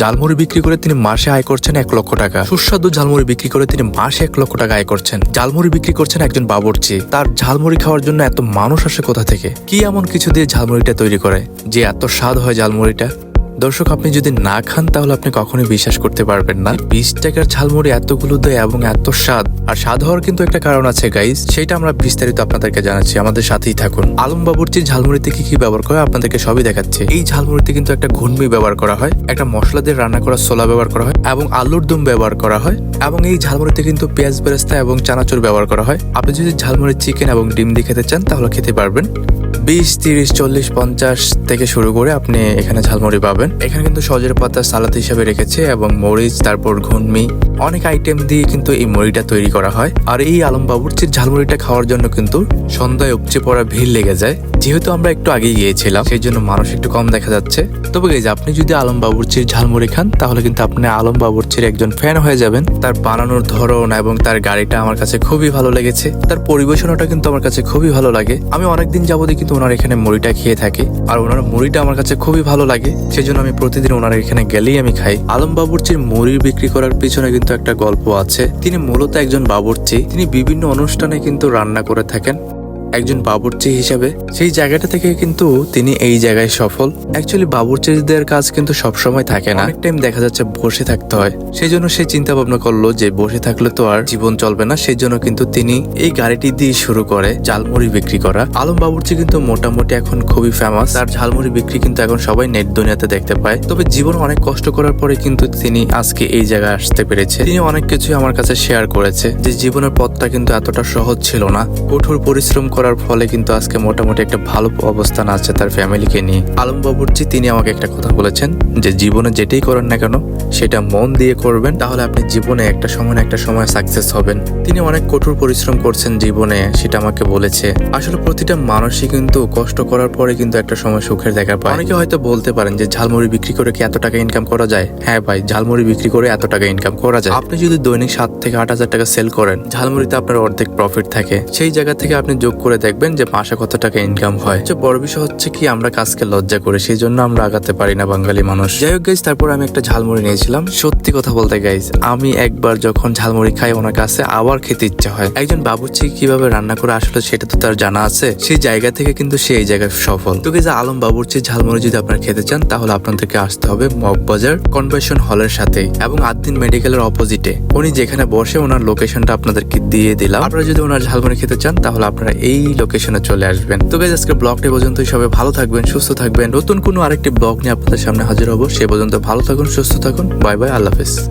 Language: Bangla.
ঝালমুড়ি বিক্রি করে তিনি মাসে আয় করছেন এক লক্ষ টাকা। সুস্বাদু ঝালমুড়ি বিক্রি করে তিনি মাসে এক লক্ষ টাকা আয় করছেন। ঝালমুড়ি বিক্রি করছেন একজন বাবুর্চি। তার ঝালমুড়ি খাওয়ার জন্য এত মানুষ আসে কোথা থেকে? কি এমন কিছু দিয়ে ঝালমুড়িটা তৈরি করে, যে এত স্বাদ হয় ঝালমুড়িটা? দর্শক, আপনি যদি না খান, তাহলে আপনি কখনোই বিশ্বাস করতে পারবেন না। বিশ টাকার ঝালমুড়ি, এতগুলো দেয় এবং এত স্বাদ। আর স্বাদ হওয়ার কিন্তু একটা কারণ আছে গাইজ সেটা আমরা বিস্তারিত আপনাদেরকে জানাচ্ছি। আমাদের সাথেই থাকুন। আলম বাবুর্চির ঝালমুড়িতে কি কি ব্যবহার করে আপনাদেরকে সবই দেখাচ্ছে। এই ঝালমুড়িতে কিন্তু একটা ঘুনমি ব্যবহার করা হয়, একটা মশলা দিয়ে রান্না করা সোলা ব্যবহার করা হয়, এবং আলুর দম ব্যবহার করা হয়, এবং এই ঝালমুড়িতে কিন্তু পেঁয়াজ বেরেস্তা এবং চানাচুর ব্যবহার করা হয়। আপনি যদি ঝালমুড়ি চিকেন এবং ডিম দিয়ে খেতে চান, তাহলে খেতে পারবেন। বিশ, তিরিশ, চল্লিশ, পঞ্চাশ থেকে শুরু করে আপনি এখানে ঝালমুড়ি পাবেন। এখানে কিন্তু সজের পাতা, সালাদ হিসেবে রেখেছে এবং মরিচ, তারপর ঘুনমি অনেক আইটেম দিয়ে কিন্তু এই মুড়িটা তৈরি করা হয়। আর এই আলম বাবুর্চির ঝালমুড়িটা খাওয়ার জন্য কিন্তু সন্ধ্যায় উপচে পড়া ভিড় লেগে যায়। যেহেতু আমরা একটু আগে গিয়েছিলাম, সেই জন্য মানুষ একটু কম দেখা যাচ্ছে। তবে গাইজ, আপনি যদি আলম বাবুর্চির ঝালমুড়ি খান, তাহলে কিন্তু আপনি আলম বাবুর্চির একজন ফ্যান হয়ে যাবেন। তার বানানোর ধরন এবং তার গাড়িটা আমার কাছে খুবই ভালো লেগেছে। তার পরিবেশনাটা কিন্তু আমার কাছে খুবই ভালো লাগে। আমি অনেকদিন যাবতই কিন্তু ওনার এখানে মুড়িটা খেয়ে থাকি, আর ওনার মুড়িটা আমার কাছে খুবই ভালো লাগে। সেজন্য আমি প্রতিদিন ওনার এখানে গেলেই আমি খাই। আলম বাবুর্চির মুড়ি বিক্রি করার পিছনে কিন্তু একটা গল্প আছে। তিনি মূলত একজন বাবুর্চি। তিনি বিভিন্ন অনুষ্ঠানে কিন্তু রান্না করে থাকেন। একজন বাবুর্চি হিসাবে, সেই জায়গাটা থেকে কিন্তু তিনি এই জায়গায় সফল। অ্যাকচুয়ালি বাবুর্চিদের কাজ কিন্তু সবসময় থাকে না। অনেক টাইম দেখা যাচ্ছে বসে থাকতে হয়। সেই জন্য সে চিন্তা ভাবনা করল যে, বসে থাকলে তো আর জীবন চলবে না। সেই জন্য কিন্তু তিনি এই গাড়িটি দিয়ে শুরু করে ঝালমুড়ি বিক্রি করা। আলম বাবুর্চি কিন্তু মোটামুটি এখন খুবই ফেমাস তার ঝালমুড়ি বিক্রি কিন্তু এখন সবাই নেট দুনিয়াতে দেখতে পায়। তবে জীবন অনেক কষ্ট করার পরে কিন্তু তিনি আজকে এই জায়গায় আসতে পেরেছে। তিনি অনেক কিছুই আমার কাছে শেয়ার করেছে যে, জীবনের পথটা কিন্তু এতটা সহজ ছিল না। কঠোর পরিশ্রম করার ফলে কিন্তু আজকে মোটামুটি একটা ভালো অবস্থান আছে তার ফ্যামিলিকে নিয়ে। আলম বাবুর্চি তিনি আমাকে একটা কথা বলেছেন যে জীবনে যেটাই করেন না কেন, সেটা মন দিয়ে করবেন, তাহলে আপনি জীবনে একটা সময় একটা সময় সাকসেস হবেন। তিনি অনেক কঠোর পরিশ্রম করছেন জীবনে, সেটা আমাকে বলেছে। আসলে প্রতিটা মানুষই কিন্তু কষ্ট করার পরে কিন্তু একটা সময় সুখের দেখা পায়। অনেকে হয়তো বলতে পারেন যে, ঝালমুড়ি বিক্রি করে কি এত টাকা ইনকাম করা যায়? হ্যাঁ ভাই, ঝালমুড়ি বিক্রি করে এত টাকা ইনকাম করা যায়। আপনি যদি দৈনিক সাত থেকে আট হাজার টাকা সেল করেন, ঝালমুড়িতে আপনার অর্ধেক প্রফিট থাকে। সেই জায়গা থেকে আপনি যোগ করে দেখবেন যে মাসে কত টাকা ইনকাম হয়। যে বড় বিষয় হচ্ছে কি, আমরা কাজকে লজ্জা করি সেই জন্য আমরা আগাতে পারি না বাঙালি মানুষ। যাই হোক গাইজ তারপর আমি একটা ঝালমুড়ি নিয়েছিলাম। সত্যি কথা বলতে গাইজ আমি একবার যখন ঝালমুড়ি খাই, ওনার কাছে আবার খেতে ইচ্ছা হয়। একজন বাবুর্চি কীভাবে রান্না করে আসলে, সেটা তো তার জানা আছে। সেই জায়গা থেকে কিন্তু সে এই জায়গায় সফল। তো গাইজ আলম বাবুর্চি ঝালমুড়ি যদি আপনারা খেতে চান, তাহলে আপনাদেরকে আসতে হবে মগবাজার কনভেনশন হলের সাথে এবং আদিন মেডিকেলের অপোজিটে উনি যেখানে বসে, ওনার লোকেশনটা আপনাদেরকে দিয়ে দিলাম। আপনারা যদি ওনার ঝালমুড়ি খেতে চান, তাহলে আপনারা এই লোকেশনে চলে আসবেন। তো গাইজ আজকে ব্লগটি পর্যন্ত সবাই ভালো থাকবেন, সুস্থ থাকবেন। নতুন কোনো আরেকটি ব্লগ নিয়ে আপনাদের সামনে হাজির হব। সে পর্যন্ত ভালো থাকুন, সুস্থ থাকুন। বাই বাই, আল্লাহ হাফেজ।